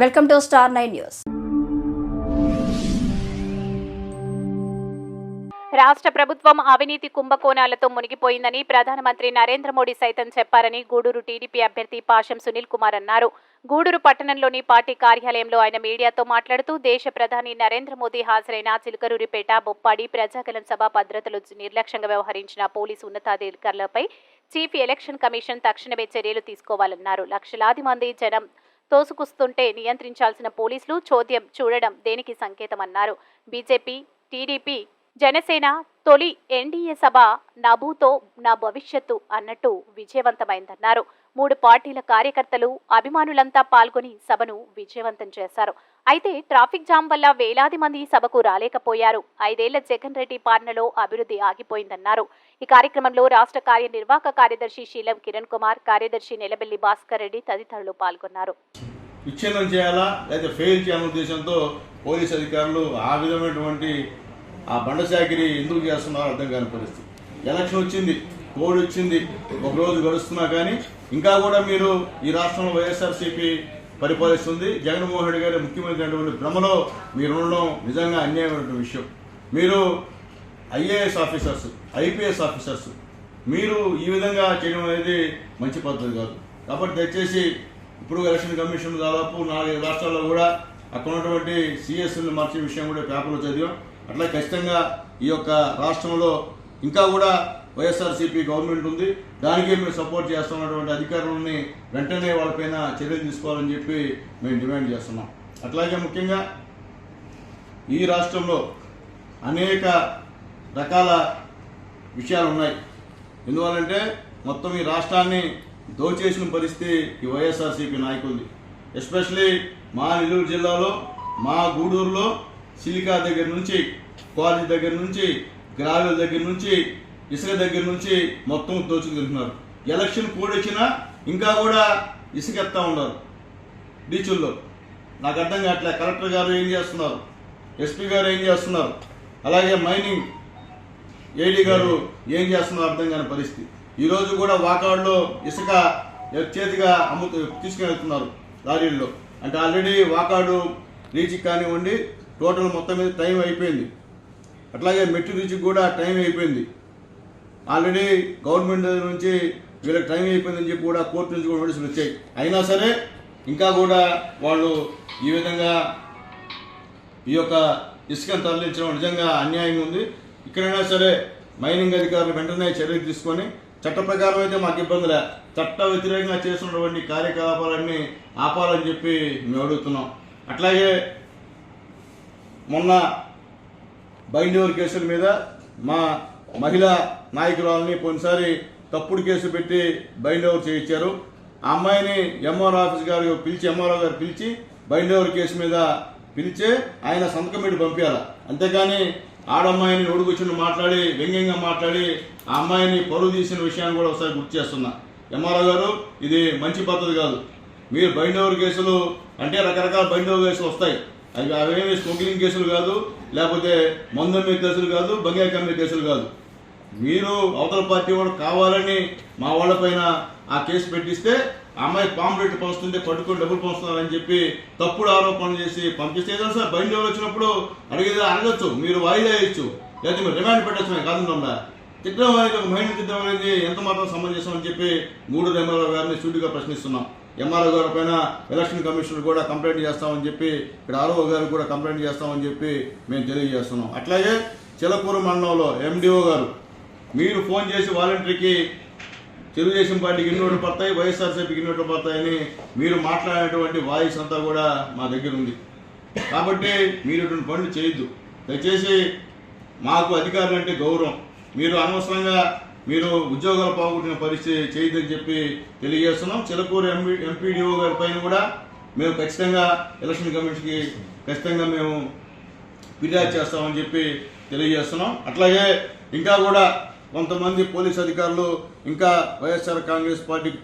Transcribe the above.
Welcome to star nine news. రాష్ట్ర ప్రభుత్వం అవినీతి కుంభకోణాలతో మునిగిపోయిందని ప్రధానమంత్రి నరేంద్ర మోడీ సైతం చెప్పారని గూడూరు టీడీపీ అభ్యర్థి పాషం సునీల్ కుమార్ అన్నారు. గూడూరు పట్టణంలోని పార్టీ కార్యాలయంలో ఆయన మీడియాతో మాట్లాడుతూ దేశ ప్రధాని నరేంద్ర మోదీ హాజరైన చిలుకరూరిపేట బొప్పాడి ప్రజాగలం సభ భద్రతలు నిర్లక్ష్యంగా వ్యవహరించిన పోలీసు ఉన్నతాధికారులపై చీఫ్ ఎలక్షన్ కమిషన్ తక్షణమే చర్యలు తీసుకోవాలన్నారు. లక్షలాది మంది జనం తోసుకొస్తుంటే నియంత్రించాల్సిన పోలీసులు చోద్యం చూడడం దేనికి సంకేతమన్నారు. బీజేపీ టీడీపీ జనసేన తొలి ఎన్డీఏ సభ నభూతో నా భవిష్యత్తు అన్నట్టు విజయవంతమైందన్నారు. మూడు పార్టీల కార్యకర్తలు అభిమానులంతా పాల్గొని సభను విజయవంతం చేశారు. అయితే ట్రాఫిక్ జామ్ వల్ల వేలాది మంది సభకు రాలేకపోయారు. ఐదేళ్ళ జగన్ రెడ్డి పాలనలో అభివృద్ధి ఆగిపోయిందన్నారు. ఈ కార్యక్రమంలో రాష్ట్ర కార్యనిర్వాహక కార్యదర్శి శీలం కిరణ్ కుమార్ కార్యదర్శి నెలబెల్లి భాస్కర్ రెడ్డి తదితరులు పాల్గొన్నారు. విచ్ఛిన్నం చేయాలా లేదా ఫెయిల్ చేయాలనే ఉద్దేశంతో పోలీస్ అధికారులు ఆ విధమైనటువంటి ఆ బండ చాకిరి ఎందుకు చేస్తున్నారో అర్థం కాని పరిస్థితి. ఎలక్షన్ వచ్చింది. కోడ్ వచ్చింది ఒక రోజు గడుస్తున్నా కానీ ఇంకా కూడా మీరు ఈ రాష్ట్రంలో వైఎస్ఆర్సీపీ పరిపాలిస్తుంది. జగన్మోహన్ రెడ్డి గారి ముఖ్యమంత్రి అటువంటి భ్రమలో మీరు ఉండడం నిజంగా అన్యాయమైనటువంటి విషయం. మీరు ఐఏఎస్ ఆఫీసర్స్ ఐపీఎస్ ఆఫీసర్స్ మీరు ఈ విధంగా చేయడం అనేది మంచి పద్ధతి కాదు. కాబట్టి దయచేసి ఇప్పుడు ఎలక్షన్ కమిషన్ దాదాపు నాలుగు రాష్ట్రాల్లో కూడా అక్కడ ఉన్నటువంటి సిఎస్ని మార్చే విషయం కూడా పేపర్లో చదివాం. అట్లా ఖచ్చితంగా ఈ యొక్క రాష్ట్రంలో ఇంకా కూడా వైఎస్ఆర్సీపీ గవర్నమెంట్ ఉంది. దానికి మేము సపోర్ట్ చేస్తున్నటువంటి అధికారులని వెంటనే వాళ్ళపైన చర్యలు తీసుకోవాలని చెప్పి మేము డిమాండ్ చేస్తున్నాం. అట్లాగే ముఖ్యంగా ఈ రాష్ట్రంలో అనేక రకాల విషయాలు ఉన్నాయి. ఎందువల్లంటే మొత్తం ఈ రాష్ట్రాన్ని దోచేసిన పరిస్థితి ఈ వైఎస్ఆర్సీపీ నాయకులది. ఎస్పెషలీ మా నెల్లూరు జిల్లాలో మా గూడూరులో సిలికా దగ్గర నుంచి క్వారీ దగ్గర నుంచి గ్రావెల్ దగ్గర నుంచి ఇసుక దగ్గర నుంచి మొత్తం దోచుకు తింటున్నారు ఎలక్షన్ కూడొచ్చినా ఇంకా కూడా ఇసుక ఎత్తా ఉన్నారు బీచుల్లో. నాకు అర్థం కావట్లే కలెక్టర్ గారు ఏం చేస్తున్నారు? ఎస్పీ గారు ఏం చేస్తున్నారు? అలాగే మైనింగ్ ఏడీ గారు ఏం చేస్తున్నారో అర్థం కాని పరిస్థితి. ఈరోజు కూడా వాకాడులో ఇసుక చేతిగా అమ్ము తీసుకెళ్తున్నారు లారీల్లో. అంటే ఆల్రెడీ వాకాడు రీచ్ కానివ్వండి టోటల్ మొత్తం మీద టైం అయిపోయింది. అట్లాగే మెట్టు రీచ్కి కూడా టైం అయిపోయింది. ఆల్రెడీ గవర్నమెంట్ నుంచి వీళ్ళకి టైం అయిపోయిందని చెప్పి కూడా కోర్టు నుంచి కూడా నోటీసులు వచ్చాయి. అయినా సరే ఇంకా కూడా వాళ్ళు ఈ విధంగా ఈ యొక్క ఇసుకను తరలించడం నిజంగా అన్యాయంగా ఉంది. ఇక్కడైనా సరే మైనింగ్ అధికారులు వెంటనే చర్యలు తీసుకొని చట్ట ప్రకారం అయితే మాకు ఇబ్బంది లే చట్ట వ్యతిరేకంగా చేస్తున్నటువంటి కార్యకలాపాలన్నీ ఆపాలని చెప్పి మేము అడుగుతున్నాం. అట్లాగే మొన్న బైండోర్ కేసుల మీద మా మహిళా నాయకురాలని పోయినసారి తప్పుడు కేసు పెట్టి బైండోవర్ చేయించారు. ఆ అమ్మాయిని ఎంఆర్ ఆఫీస్ గారు పిలిచి ఎంఆర్ఓ గారు పిలిచి బైండోవర్ కేసు మీద పిలిచే ఆయన సంతకం పెట్టి పంపించాలి? అంతేకాని ఆడమ్మాయిని ఒడుగుచ్చుని మాట్లాడి వ్యంగ్యంగా మాట్లాడి ఆ అమ్మాయిని పరువు తీసిన విషయాన్ని కూడా ఒకసారి గుర్తు చేస్తున్నా. ఎంఆర్ఓ గారు ఇది మంచి పద్ధతి కాదు. మీరు బైండోవర్ కేసులు అంటే రకరకాల బైండోవర్ కేసులు వస్తాయి. అవి అవేమి స్మగ్లింగ్ కేసులు కాదు లేకపోతే మందమ్మే కేసులు కాదు బంగాయి కమ్మే కేసులు కాదు. మీరు అవతల పార్టీ వాడు కావాలని మా వాళ్ళపైన ఆ కేసు పెట్టిస్తే ఆ అమ్మాయి పాంప్లెట్ పంచుతుంటే పట్టుకొని డబ్బులు పంచుతున్నారని చెప్పి తప్పుడు ఆరోపణలు చేసి పంపిస్తే ఏదో సార్ బయట వచ్చినప్పుడు అడిగేది అడగచ్చు. మీరు వాయిదా వేయచ్చు. లేకపోతే మీరు రిమాండ్ పెట్టచ్చు మేము కాదు తిట్టడం అనేది ఒక మహిళ తిట్టడం అనేది ఎంత మాత్రం సమంజసం అని చెప్పి మూడు రెమరావు గారిని సూటిగా ప్రశ్నిస్తున్నాం. ఎంఆర్ఓ గారి పైన ఎలక్షన్ కమిషనర్ కూడా కంప్లైంట్ చేస్తామని చెప్పి ఇక్కడ ఆర్ఓ గారికి కూడా కంప్లైంట్ చేస్తామని చెప్పి మేము తెలియజేస్తున్నాం. అట్లాగే చిలకూరు మండలంలో ఎండిఓ గారు మీరు ఫోన్ చేసి వాలంటరీకి తెలుగుదేశం పార్టీకి ఇన్ని ఓట్లు పడతాయి వైఎస్ఆర్సీపీకి ఇన్ని ఓట్లు పడతాయని మీరు మాట్లాడేటువంటి వాయిస్ అంతా కూడా మా దగ్గర ఉంది. కాబట్టి మీరు ఇటువంటి పనులు చేయొద్దు. దయచేసి మాకు అధికారులు అంటే గౌరవం. మీరు అనవసరంగా మీరు ఉద్యోగాలు పోగొట్టిన పరిస్థితి చేయొద్దని చెప్పి తెలియజేస్తున్నాం. చిలకూరు ఎంపీ ఎంపీడీఓ గారి పైన కూడా మేము ఖచ్చితంగా ఎలక్షన్ కమిషన్కి ఖచ్చితంగా మేము ఫిర్యాదు చేస్తామని చెప్పి తెలియజేస్తున్నాం. అట్లాగే ఇంకా కూడా కొంతమంది పోలీస్ అధికారులు ఇంకా వైఎస్ఆర్ కాంగ్రెస్ పార్టీకి